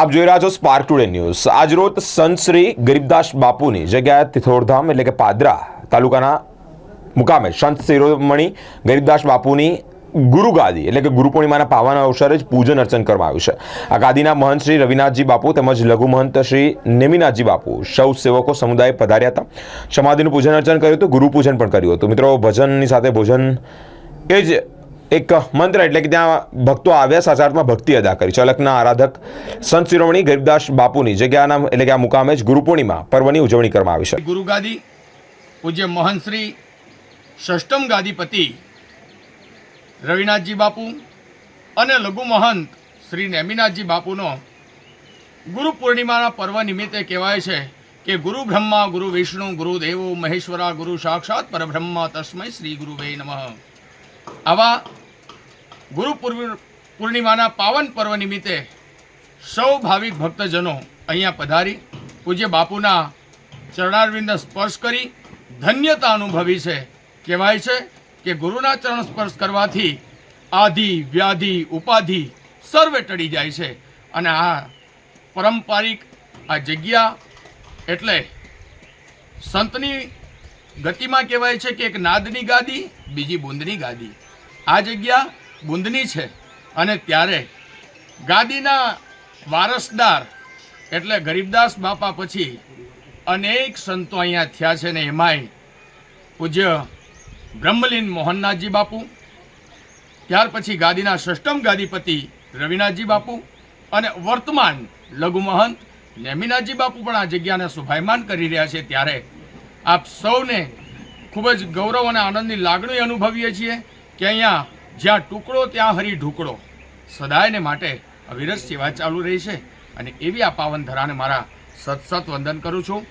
આપ જોઈ રહ્યા છો સ્પાર્ક ટુડે ન્યૂઝ આજરોજ સંત શ્રી ગરીબદાસ બાપુની જગ્યાએ તિથોરધામ એટલે કે પાદરા તાલુકાના મુકામે સંત શિરોમણી ગરીબદાસ બાપુની ગુરુ ગાદી એટલે કે ગુરુ પૂર્ણિમાના પાવાના અવસરે જ પૂજન અર્ચન કરવામાં આવ્યું છે. આ ગાદીના મહંત શ્રી રવિનાથજી બાપુ તેમજ લઘુ મહંત શ્રી નેમિનાથજી બાપુ સૌ સેવકો સમુદાય પધાર્યા હતા. સમાધિનું પૂજન અર્ચન કર્યું હતું, ગુરુ પૂજન પણ કર્યું હતું. મિત્રો, ભજનની સાથે ભોજન એ જ એક મંત્ર એટલે કે ત્યાં ભક્તો આવ્યા સાચાર્થમાં ભક્તિ અદા કરી. ચલકના આરાધક સંત શિરોમણી ગરીબદાસ બાપુની જગ્યાના એટલે કે આ મુકામે જ ગુરુ પૂર્ણિમા પર્વની ઉજવણી કરવામાં આવી છે. ગુરુગાદી પૂજ્ય મોહન ષષ્ટમ ગાદીપતિ રવિનાથજી બાપુ અને લઘુ મહંત શ્રી નેમિનાથજી બાપુનો ગુરુ પૂર્ણિમાના પર્વ નિમિત્તે કહેવાય છે કે ગુરુ બ્રહ્મા, ગુરુ વિષ્ણુ, ગુરુ દેવો, મહેશ્વરા, ગુરુ સાક્ષાત પરબ્રહ્મા તસ્મય શ્રી ગુરુવે નમઃ. આવા ગુરુ પૂર્ણિમાના પાવન પર્વ નિમિત્તે સૌ ભાવિક ભક્તજનો અહીંયા પધારી, પૂજ્ય બાપુના ચરણારવિંદ સ્પર્શ કરી, ધન્યતા અનુભવી છે. કહેવાય છે કે ગુરુના ચરણ સ્પર્શ કરવાથી આધિ, વ્યાધિ, ઉપાધિ સર્વે ટળી જાય છે. અને આ પારંપરિક આ જગ્યા એટલે સંતની ગતિમાં કહેવાય છે કે એક નાદની ગાદી, બીજી બુંદની ગાદી. આ જગ્યા બુંદની છે અને ત્યારે ગાદીના વારસદાર એટલે ગરીબદાસ બાપા પછી અનેક સંતો અહીંયા થયા છે ને એમાંય પૂજ્ય બ્રહ્મલીન મોહનનાથજી બાપુ, ત્યાર પછી ગાદીના ષષ્ટમ ગાદીપતિ રવિનાથજી બાપુ અને વર્તમાન લઘુ મહંત નેમિનાથજી બાપુ પણ આ જગ્યાને શુભાયમાન કરી રહ્યા છે ત્યારે આપ સૌને ખૂબ જ ગૌરવ અને આનંદની લાગણી અનુભવીએ છીએ કે અહીંયા જ્યાં ટુકડો, ત્યાં હરી ઢુકડો. સદાયને માટે અવિરસ સેવા ચાલુ રહી છે અને એવી આ પાવન ધરાને મારા સત સત વંદન કરું છું.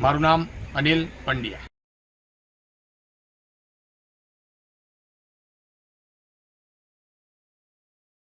મારું નામ અનિલ પંડ્યા.